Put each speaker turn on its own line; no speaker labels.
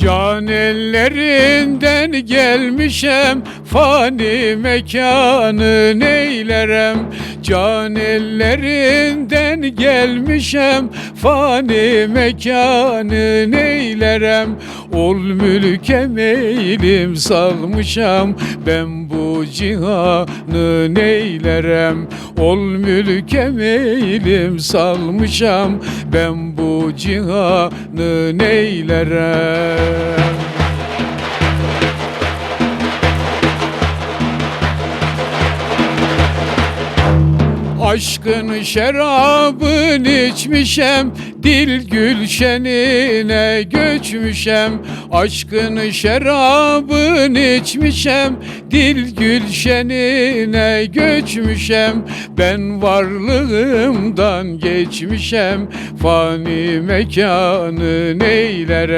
Can ellerinden gelmişem Fani mekanı neylerem? Can ellerinden gelmişem Fani mekanı neylerem Ol mülke meylim salmışam Ben bu cihanı neylerem? Ol mülke meylim salmışam Ben bu cihanı neylerem Aşkın şerabın içmişem Dil gülşenine göçmüşem Aşkın şerabın içmişem Dil gülşenine göçmüşem Ben varlığımdan geçmişem Fani mekanı neylerem